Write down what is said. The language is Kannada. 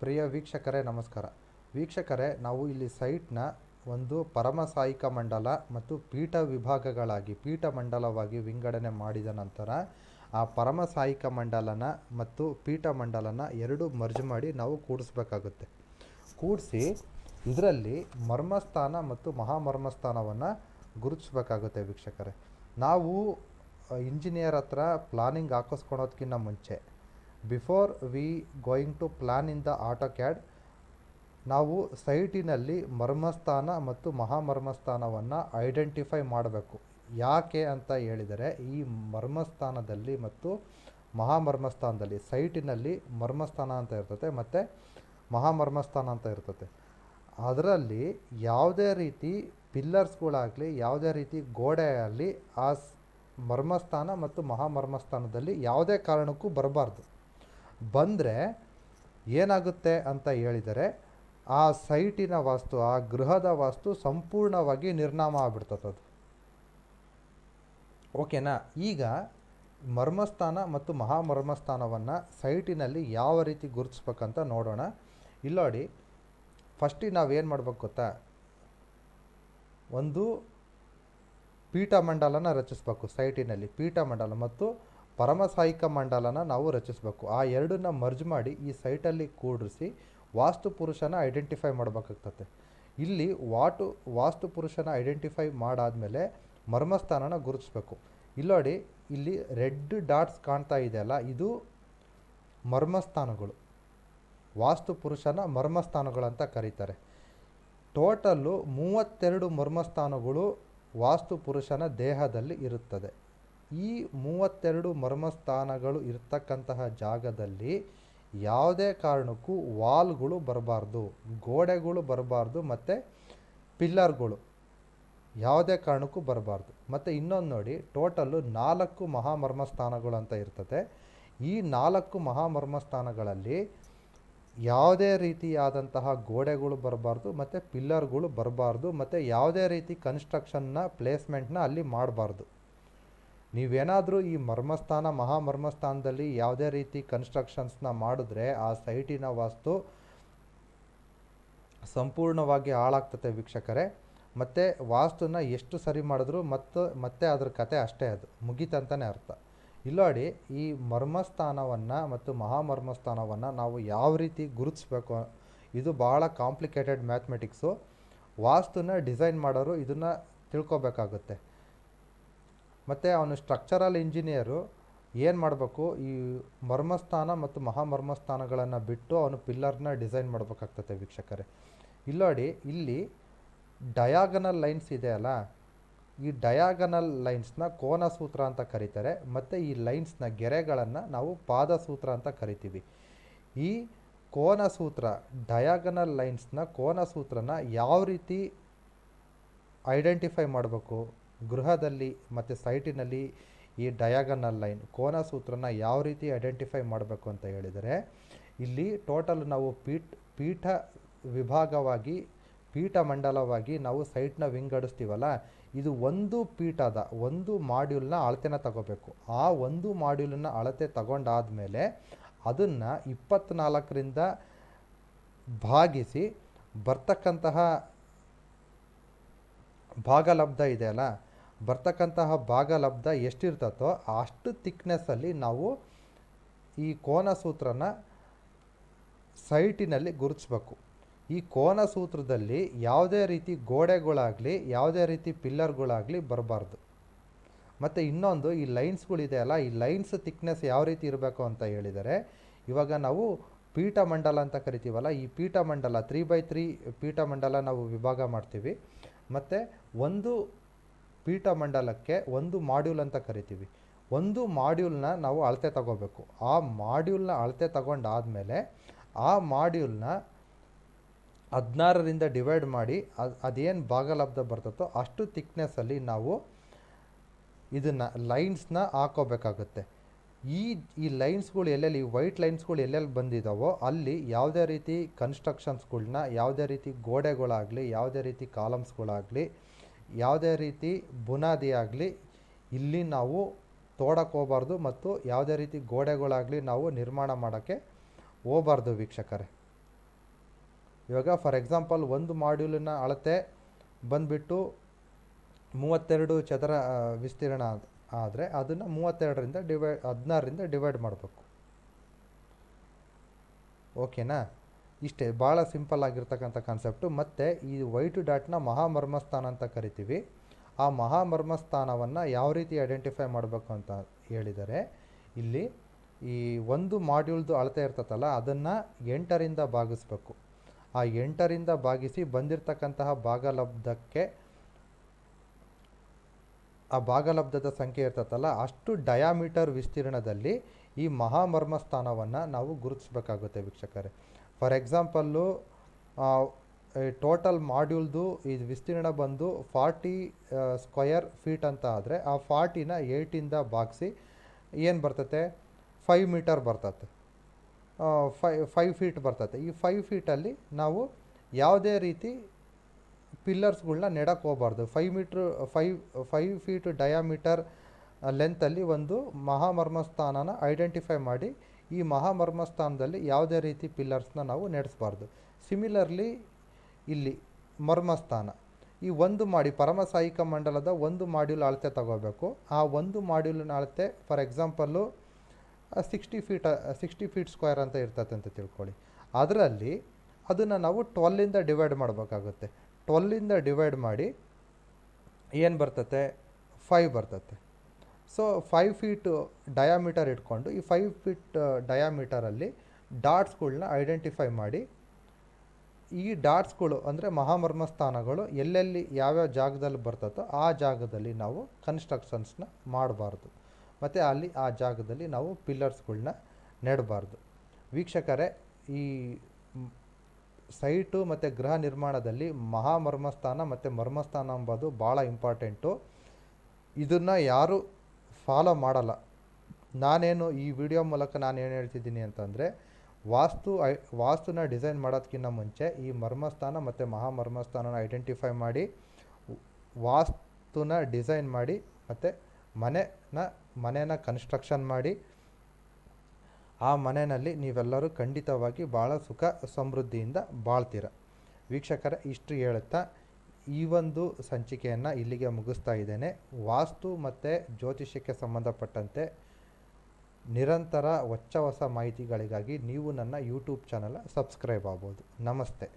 ಪ್ರಿಯ ವೀಕ್ಷಕರೇ, ನಮಸ್ಕಾರ. ವೀಕ್ಷಕರೇ, ನಾವು ಇಲ್ಲಿ ಸೈಟ್ನ ಒಂದು ಪರಮಸಾಯಿಕ ಮಂಡಲ ಮತ್ತು ಪೀಠ ವಿಭಾಗಗಳಾಗಿ, ಪೀಠ ಮಂಡಲವಾಗಿ ವಿಂಗಡಣೆ ಮಾಡಿದ ನಂತರ ಆ ಪರಮಸಾಯಿಕ ಮಂಡಲನ ಮತ್ತು ಪೀಠ ಮಂಡಲನ ಎರಡು ಮರ್ಜ್ ಮಾಡಿ ನಾವು ಕೂಡಿಸ್ಬೇಕಾಗುತ್ತೆ. ಕೂಡಿಸಿ ಇದರಲ್ಲಿ ಮರ್ಮಸ್ಥಾನ ಮತ್ತು ಮಹಾಮರ್ಮಸ್ಥಾನವನ್ನು ಗುರುತಿಸ್ಬೇಕಾಗುತ್ತೆ ವೀಕ್ಷಕರೇ. ನಾವು ಇಂಜಿನಿಯರ್ ಹತ್ರ ಪ್ಲಾನಿಂಗ್ ಹಾಕಿಸ್ಕೊಳೋದಕ್ಕಿಂತ ಮುಂಚೆ before we going to plan in the AutoCAD ನಾವು ಸೈಟಿನಲ್ಲಿ ಮರ್ಮಸ್ಥಾನ ಮತ್ತು ಮಹಾಮರ್ಮಸ್ಥಾನವನ್ನು ಐಡೆಂಟಿಫೈ ಮಾಡಬೇಕು. ಯಾಕೆ ಅಂತ ಹೇಳಿದರೆ, ಈ ಮರ್ಮಸ್ಥಾನದಲ್ಲಿ ಮತ್ತು ಮಹಾಮರ್ಮಸ್ಥಾನದಲ್ಲಿ, ಸೈಟಿನಲ್ಲಿ ಮರ್ಮಸ್ಥಾನ ಅಂತ ಇರ್ತದೆ ಮತ್ತು ಮಹಾಮರ್ಮಸ್ಥಾನ ಅಂತ ಇರ್ತದೆ. ಅದರಲ್ಲಿ ಯಾವುದೇ ರೀತಿ ಪಿಲ್ಲರ್ಸ್ಗಳಾಗಲಿ, ಯಾವುದೇ ರೀತಿ ಗೋಡೆ ಆಗಲಿ ಆ ಮರ್ಮಸ್ಥಾನ ಮತ್ತು ಮಹಾಮರ್ಮಸ್ಥಾನದಲ್ಲಿ ಯಾವುದೇ ಕಾರಣಕ್ಕೂ ಬರಬಾರ್ದು. ಬಂದರೆ ಏನಾಗುತ್ತೆ ಅಂತ ಹೇಳಿದರೆ ಆ ಸೈಟಿನ ವಾಸ್ತು, ಆ ಗೃಹದ ವಾಸ್ತು ಸಂಪೂರ್ಣವಾಗಿ ನಿರ್ನಾಮ ಆಗ್ಬಿಡ್ತದೆ ಅದು ಓಕೆನಾ? ಈಗ ಮರ್ಮಸ್ಥಾನ ಮತ್ತು ಮಹಾಮರ್ಮಸ್ಥಾನವನ್ನು ಸೈಟಿನಲ್ಲಿ ಯಾವ ರೀತಿ ಗುರುತಿಸ್ಬೇಕಂತ ನೋಡೋಣ. ಇಲ್ಲೋಡಿ, ಫಸ್ಟಿಗೆ ನಾವೇನು ಮಾಡ್ಬೇಕು ಗೊತ್ತಾ? ಒಂದು ಪೀಠಮಂಡಲನ ರಚಿಸಬೇಕು ಸೈಟಿನಲ್ಲಿ, ಪೀಠಮಂಡಲ ಮತ್ತು ಪರಮಸಾಯಿಕ ಮಂಡಲನ ನಾವು ರಚಿಸಬೇಕು. ಆ ಎರಡನ್ನ ಮರ್ಜ್ ಮಾಡಿ ಈ ಸೈಟಲ್ಲಿ ಕೂಡಿಸಿ ವಾಸ್ತು ಪುರುಷನ ಐಡೆಂಟಿಫೈ ಮಾಡಬೇಕಾಗ್ತದೆ ಇಲ್ಲಿ ವಾಟು, ವಾಸ್ತು ಪುರುಷನ ಐಡೆಂಟಿಫೈ ಮಾಡಾದಮೇಲೆ ಮರ್ಮಸ್ಥಾನನ ಗುರುತಿಸ್ಬೇಕು. ಇಲ್ಲೋಡಿ, ಇಲ್ಲಿ ರೆಡ್ ಡಾಟ್ಸ್ ಕಾಣ್ತಾ ಇದೆಯಲ್ಲ ಇದು ಮರ್ಮಸ್ಥಾನಗಳು. ವಾಸ್ತು ಪುರುಷನ ಮರ್ಮಸ್ಥಾನಗಳಂತ ಕರೀತಾರೆ. ಟೋಟಲ್ಲು ಮೂವತ್ತೆರಡು ಮರ್ಮಸ್ಥಾನಗಳು ವಾಸ್ತು ಪುರುಷನ ದೇಹದಲ್ಲಿ ಇರುತ್ತದೆ. ಈ ಮೂವತ್ತೆರಡು ಮರ್ಮಸ್ಥಾನಗಳು ಇರ್ತಕ್ಕಂತಹ ಜಾಗದಲ್ಲಿ ಯಾವುದೇ ಕಾರಣಕ್ಕೂ ವಾಲ್ಗಳು ಬರಬಾರ್ದು, ಗೋಡೆಗಳು ಬರಬಾರ್ದು ಮತ್ತು ಪಿಲ್ಲರ್ಗಳು ಯಾವುದೇ ಕಾರಣಕ್ಕೂ ಬರಬಾರ್ದು. ಮತ್ತು ಇನ್ನೊಂದು ನೋಡಿ ಟೋಟಲ್ಲು ನಾಲ್ಕು ಮಹಾಮರ್ಮಸ್ಥಾನಗಳು ಅಂತ ಇರ್ತದೆ. ಈ ನಾಲ್ಕು ಮಹಾಮರ್ಮಸ್ಥಾನಗಳಲ್ಲಿ ಯಾವುದೇ ರೀತಿಯಾದಂತಹ ಗೋಡೆಗಳು ಬರಬಾರ್ದು, ಮತ್ತು ಪಿಲ್ಲರ್ಗಳು ಬರಬಾರ್ದು, ಮತ್ತು ಯಾವುದೇ ರೀತಿ ಕನ್ಸ್ಟ್ರಕ್ಷನ್ನ, ಪ್ಲೇಸ್ಮೆಂಟ್ನ ಅಲ್ಲಿ ಮಾಡಬಾರ್ದು. ನೀವೇನಾದರೂ ಈ ಮರ್ಮಸ್ಥಾನ, ಮಹಾಮರ್ಮಸ್ಥಾನದಲ್ಲಿ ಯಾವುದೇ ರೀತಿ ಕನ್ಸ್ಟ್ರಕ್ಷನ್ಸ್ನ ಮಾಡಿದ್ರೆ ಆ ಸೈಟಿನ ವಾಸ್ತು ಸಂಪೂರ್ಣವಾಗಿ ಹಾಳಾಗ್ತದೆ ವೀಕ್ಷಕರೇ. ಮತ್ತು ವಾಸ್ತುನ ಎಷ್ಟು ಸರಿ ಮಾಡಿದ್ರು ಮತ್ತು, ಮತ್ತೆ ಅದ್ರ ಕತೆ ಅಷ್ಟೇ ಅದು ಮುಗೀತಂತಲೇ ಅರ್ಥ. ಇಲ್ಲೋಡಿ ಈ ಮರ್ಮಸ್ಥಾನವನ್ನು ಮತ್ತು ಮಹಾಮರ್ಮಸ್ಥಾನವನ್ನು ನಾವು ಯಾವ ರೀತಿ ಗುರುತಿಸ್ಬೇಕು, ಇದು ಭಾಳ ಕಾಂಪ್ಲಿಕೇಟೆಡ್ ಮ್ಯಾಥಮೆಟಿಕ್ಸು ವಾಸ್ತುನ ಡಿಸೈನ್ ಮಾಡೋರು ಇದನ್ನು ತಿಳ್ಕೊಬೇಕಾಗುತ್ತೆ. ಮತ್ತು ಅವನು ಸ್ಟ್ರಕ್ಚರಲ್ ಇಂಜಿನಿಯರು ಏನು ಮಾಡಬೇಕು? ಈ ಮರ್ಮಸ್ಥಾನ ಮತ್ತು ಮಹಾಮರ್ಮಸ್ಥಾನಗಳನ್ನು ಬಿಟ್ಟು ಅವನು ಪಿಲ್ಲರ್ನ ಡಿಸೈನ್ ಮಾಡಬೇಕಾಗ್ತದೆ ವೀಕ್ಷಕರೇ. ಇಲ್ಲೋಡಿ ಇಲ್ಲಿ ಡಯಾಗನಲ್ ಲೈನ್ಸ್ ಇದೆ ಅಲ್ಲ? ಈ ಡಯಾಗನಲ್ ಲೈನ್ಸ್ನ ಕೋನ ಸೂತ್ರ ಅಂತ ಕರೀತಾರೆ, ಮತ್ತು ಈ ಲೈನ್ಸ್ನ ಗೆರೆಗಳನ್ನು ನಾವು ಪಾದ ಸೂತ್ರ ಅಂತ ಕರಿತೀವಿ. ಈ ಕೋನ ಸೂತ್ರ ಡಯಾಗನಲ್ ಲೈನ್ಸ್ನ ಕೋನ ಸೂತ್ರನ ಯಾವ ರೀತಿ ಐಡೆಂಟಿಫೈ ಮಾಡಬೇಕು? ಗೃಹದಲ್ಲಿ ಮತ್ತು ಸೈಟಿನಲ್ಲಿ ಈ ಡಯಾಗನಲ್ ಲೈನ್ ಕೋನ ಸೂತ್ರನ ಯಾವ ರೀತಿ ಐಡೆಂಟಿಫೈ ಮಾಡಬೇಕು ಅಂತ ಹೇಳಿದರೆ, ಇಲ್ಲಿ ಟೋಟಲ್ ನಾವು ಪೀಠ ಪೀಠ ವಿಭಾಗವಾಗಿ, ಪೀಠ ಮಂಡಲವಾಗಿ ನಾವು ಸೈಟ್ನ ವಿಂಗಡಿಸ್ತೀವಲ್ಲ ಇದು ಒಂದು ಪೀಠದ ಒಂದು ಮಾಡ್ಯೂಲ್ನ ಅಳತೆನ ತಗೋಬೇಕು. ಆ ಒಂದು ಮಾಡ್ಯೂಲ್ನ ಅಳತೆ ತಗೊಂಡಾದಮೇಲೆ ಅದನ್ನು ಇಪ್ಪತ್ತ್ನಾಲ್ಕರಿಂದ ಭಾಗಿಸಿ ಬರ್ತಕ್ಕಂತಹ ಭಾಗಲಬ್ಧ ಇದೆಯಲ್ಲ ಬರ್ತಕ್ಕಂತಹ ಭಾಗಲಬ್ಧ ಎಷ್ಟಿರ್ತತೋ ಅಷ್ಟು ತಿಕ್ನೆಸ್ಸಲ್ಲಿ ನಾವು ಈ ಕೋನ ಸೂತ್ರನ ಸೈಟಿನಲ್ಲಿ ಗುರುತಿಸ್ಬೇಕು. ಈ ಕೋನ ಸೂತ್ರದಲ್ಲಿ ಯಾವುದೇ ರೀತಿ ಗೋಡೆಗಳಾಗಲಿ, ಯಾವುದೇ ರೀತಿ ಪಿಲ್ಲರ್ಗಳಾಗಲಿ ಬರಬಾರ್ದು. ಮತ್ತು ಇನ್ನೊಂದು, ಈ ಲೈನ್ಸ್ಗಳಿದೆಯಲ್ಲ ಈ ಲೈನ್ಸ್ ತಿಕ್ನೆಸ್ ಯಾವ ರೀತಿ ಇರಬೇಕು ಅಂತ ಹೇಳಿದರೆ, ಇವಾಗ ನಾವು ಪೀಠಮಂಡಲ ಅಂತ ಕರಿತೀವಲ್ಲ, ಈ ಪೀಠಮಂಡಲ ತ್ರೀ ಬೈ ತ್ರೀ ಪೀಠಮಂಡಲ ನಾವು ವಿಭಾಗ ಮಾಡ್ತೀವಿ. ಮತ್ತು ಒಂದು ಪೀಠ ಮಂಡಲಕ್ಕೆ ಒಂದು ಮಾಡ್ಯೂಲ್ ಅಂತ ಕರಿತೀವಿ. ಒಂದು ಮಾಡ್ಯೂಲ್ನ ನಾವು ಅಳತೆ ತಗೋಬೇಕು. ಆ ಮಾಡ್ಯೂಲ್ನ ಅಳತೆ ತಗೊಂಡಾದಮೇಲೆ ಆ ಮಾಡ್ಯೂಲ್ನ ಹದಿನಾರರಿಂದ ಡಿವೈಡ್ ಮಾಡಿ ಅದು ಅದೇನು ಭಾಗಲಬ್ಧ ಬರ್ತದೋ ಅಷ್ಟು ತಿಕ್ನೆಸ್ಸಲ್ಲಿ ನಾವು ಇದನ್ನು ಲೈನ್ಸ್ನ ಹಾಕೋಬೇಕಾಗುತ್ತೆ. ಈ ಈ ಲೈನ್ಸ್ಗಳು ಎಲ್ಲೆಲ್ಲಿ, ಈ ವೈಟ್ ಲೈನ್ಸ್ಗಳು ಎಲ್ಲೆಲ್ಲಿ ಬಂದಿದ್ದಾವೋ ಅಲ್ಲಿ ಯಾವುದೇ ರೀತಿ ಕನ್ಸ್ಟ್ರಕ್ಷನ್ಸ್ಗಳನ್ನ ಯಾವುದೇ ರೀತಿ ಗೋಡೆಗಳಾಗಲಿ, ಯಾವುದೇ ರೀತಿ ಕಾಲಮ್ಸ್ಗಳಾಗಲಿ ಯಾವುದೇ ರೀತಿ ಬುನಾದಿಯಾಗಲಿ ಇಲ್ಲಿ ನಾವು ತೋಡಕ್ಕೆ ಹೋಗಬಾರ್ದು ಮತ್ತು ಯಾವುದೇ ರೀತಿ ಗೋಡೆಗಳಾಗಲಿ ನಾವು ನಿರ್ಮಾಣ ಮಾಡೋಕ್ಕೆ ಹೋಗಬಾರ್ದು ವೀಕ್ಷಕರೇ. ಇವಾಗ ಫಾರ್ ಎಕ್ಸಾಂಪಲ್ ಒಂದು ಮಾಡ್ಯೂಲಿನ ಅಳತೆ ಬಂದುಬಿಟ್ಟು ಮೂವತ್ತೆರಡು ಚದರ ವಿಸ್ತೀರ್ಣ ಆದರೆ ಅದನ್ನು ಮೂವತ್ತೆರಡರಿಂದ ಡಿವೈಡ್, ಹದಿನಾರರಿಂದ ಡಿವೈಡ್ ಮಾಡಬೇಕು. ಓಕೆನಾ? ಇಷ್ಟೇ ಭಾಳ ಸಿಂಪಲ್ ಆಗಿರ್ತಕ್ಕಂಥ ಕಾನ್ಸೆಪ್ಟು. ಮತ್ತು ಈ ವೈಟ್ ಡಾಟ್ನ ಮಹಾಮರ್ಮಸ್ಥಾನ ಅಂತ ಕರಿತೀವಿ. ಆ ಮಹಾಮರ್ಮಸ್ಥಾನವನ್ನು ಯಾವ ರೀತಿ ಐಡೆಂಟಿಫೈ ಮಾಡಬೇಕು ಅಂತ ಹೇಳಿದರೆ, ಇಲ್ಲಿ ಈ ಒಂದು ಮಾಡ್ಯೂಲ್ದು ಅಳತೆ ಇರ್ತದಲ್ಲ ಅದನ್ನು ಎಂಟರಿಂದ ಭಾಗಿಸ್ಬೇಕು. ಆ ಎಂಟರಿಂದ ಭಾಗಿಸಿ ಬಂದಿರತಕ್ಕಂತಹ ಭಾಗಲಬ್ಧಕ್ಕೆ, ಆ ಭಾಗಲಬ್ಧದ ಸಂಖ್ಯೆ ಇರ್ತದಲ್ಲ ಅಷ್ಟು ಡಯಾಮೀಟರ್ ವಿಸ್ತೀರ್ಣದಲ್ಲಿ ಈ ಮಹಾಮರ್ಮಸ್ಥಾನವನ್ನು ನಾವು ಗುರುತಿಸ್ಬೇಕಾಗುತ್ತೆ ವೀಕ್ಷಕರೇ. ಫಾರ್ ಎಕ್ಸಾಂಪಲ್ಲು ಟೋಟಲ್ ಮಾಡ್ಯೂಲ್ದು ಇದು ವಿಸ್ತೀರ್ಣ ಬಂದು ಫಾರ್ಟಿ ಸ್ಕ್ವಯರ್ ಫೀಟ್ ಅಂತ ಆದರೆ ಆ ಫಾರ್ಟಿನ ಏಯ್ಟಿಂದ ಬಾಗಿಸಿ ಏನು ಬರ್ತತೆ? ಫೈವ್ ಮೀಟರ್ ಬರ್ತತೆ. ಫೈ, ಫೈವ್ ಫೀಟ್ ಬರ್ತತೆ. ಈ ಫೈವ್ ಫೀಟಲ್ಲಿ ನಾವು ಯಾವುದೇ ರೀತಿ ಪಿಲ್ಲರ್ಸ್ಗಳನ್ನ ನೆಡಕ್ಕೆ ಹೋಗಬಾರ್ದು. Five metre, five five feet diameter ಲೆಂತಲ್ಲಿ ಒಂದು ಮಹಾಮರ್ಮಸ್ಥಾನನ ಐಡೆಂಟಿಫೈ ಮಾಡಿ ಈ ಮಹಾಮರ್ಮಸ್ಥಾನದಲ್ಲಿ ಯಾವುದೇ ರೀತಿ ಪಿಲ್ಲರ್ಸ್ನ ನಾವು ನೆಡೆಸಬಾರ್ದು. ಸಿಮಿಲರ್ಲಿ ಇಲ್ಲಿ ಮರ್ಮಸ್ಥಾನ. ಈ ಒಂದು ಮಾಡಿ ಪರಮಸಾಯಿಕ ಮಂಡಲದ ಒಂದು ಮಾಡ್ಯೂಲ್ ಅಳತೆ ತಗೋಬೇಕು. ಆ ಒಂದು ಮಾಡ್ಯೂಲಿನ ಅಳತೆ for example sixty feet sixty feet square ಅಂತ ಇರ್ತದೆ ಅಂತ ತಿಳ್ಕೊಳ್ಳಿ. ಅದರಲ್ಲಿ ಅದನ್ನು ನಾವು ಟ್ವೆಲ್ಲಿಂದ ಡಿವೈಡ್ ಮಾಡಬೇಕಾಗುತ್ತೆ. ಟ್ವೆಲ್ಲಿಂದ ಡಿವೈಡ್ ಮಾಡಿ ಏನು ಬರ್ತತೆ? ಫೈವ್ ಬರ್ತತೆ. ಸೊ ಫೈವ್ ಫೀಟ್ ಡಯಾಮೀಟರ್ ಇಟ್ಕೊಂಡು ಈ ಫೈವ್ ಫೀಟ್ ಡಯಾಮೀಟರಲ್ಲಿ ಡಾಟ್ಸ್ಗಳನ್ನ ಐಡೆಂಟಿಫೈ ಮಾಡಿ. ಈ ಡಾಟ್ಸ್ಗಳು ಅಂದರೆ ಮಹಾಮರ್ಮ ಸ್ಥಾನಗಳು ಎಲ್ಲೆಲ್ಲಿ ಯಾವ್ಯಾವ ಜಾಗದಲ್ಲಿ ಬರ್ತದೋ ಆ ಜಾಗದಲ್ಲಿ ನಾವು ಕನ್ಸ್ಟ್ರಕ್ಷನ್ಸ್ನ ಮಾಡಬಾರ್ದು. ಮತ್ತು ಅಲ್ಲಿ ಆ ಜಾಗದಲ್ಲಿ ನಾವು ಪಿಲ್ಲರ್ಸ್ಗಳನ್ನ ನೆಡಬಾರ್ದು. ವೀಕ್ಷಕರೇ, ಈ ಸೈಟು ಮತ್ತು ಗೃಹ ನಿರ್ಮಾಣದಲ್ಲಿ ಮಹಾಮರ್ಮಸ್ಥಾನ ಮತ್ತು ಮರ್ಮಸ್ಥಾನ ಎಂಬುದು ಭಾಳ ಇಂಪಾರ್ಟೆಂಟು ಇದನ್ನು ಯಾರು ಫಾಲೋ ಮಾಡಲ್ಲ. ನಾನೇನು ಈ ವಿಡಿಯೋ ಮೂಲಕ ನಾನು ಏನು ಹೇಳ್ತಿದ್ದೀನಿ ಅಂತಂದರೆ, ವಾಸ್ತು ಐ, ವಾಸ್ತುನ ಡಿಸೈನ್ ಮಾಡೋದಕ್ಕಿಂತ ಮುಂಚೆ ಈ ಮರ್ಮಸ್ಥಾನ ಮತ್ತು ಮಹಾಮರ್ಮಸ್ಥಾನನ ಐಡೆಂಟಿಫೈ ಮಾಡಿ, ವಾಸ್ತುನ ಡಿಸೈನ್ ಮಾಡಿ ಮತ್ತು ಮನೆನ ಮನೆನ ಕನ್ಸ್ಟ್ರಕ್ಷನ್ ಮಾಡಿ, ಆ ಮನೆಯಲ್ಲಿ ನೀವೆಲ್ಲರೂ ಖಂಡಿತವಾಗಿ ಭಾಳ ಸುಖ ಸಮೃದ್ಧಿಯಿಂದ ಬಾಳ್ತೀರ. ವೀಕ್ಷಕರ ಇಷ್ಟು ಹೇಳುತ್ತಾ ಈ ಒಂದು ಸಂಚಿಕೆಯನ್ನು ಇಲ್ಲಿಗೆ ಮುಗಿಸ್ತಾ ಇದ್ದೇನೆ. ವಾಸ್ತು ಮತ್ತು ಜ್ಯೋತಿಷ್ಯಕ್ಕೆ ಸಂಬಂಧಪಟ್ಟಂತೆ ನಿರಂತರ ಹೊಚ್ಚ ಹೊಸ ಮಾಹಿತಿಗಳಿಗಾಗಿ ನೀವು ನನ್ನ ಯೂಟ್ಯೂಬ್ ಚಾನಲ್ ಸಬ್ಸ್ಕ್ರೈಬ್ ಆಗ್ಬೋದು. ನಮಸ್ತೆ.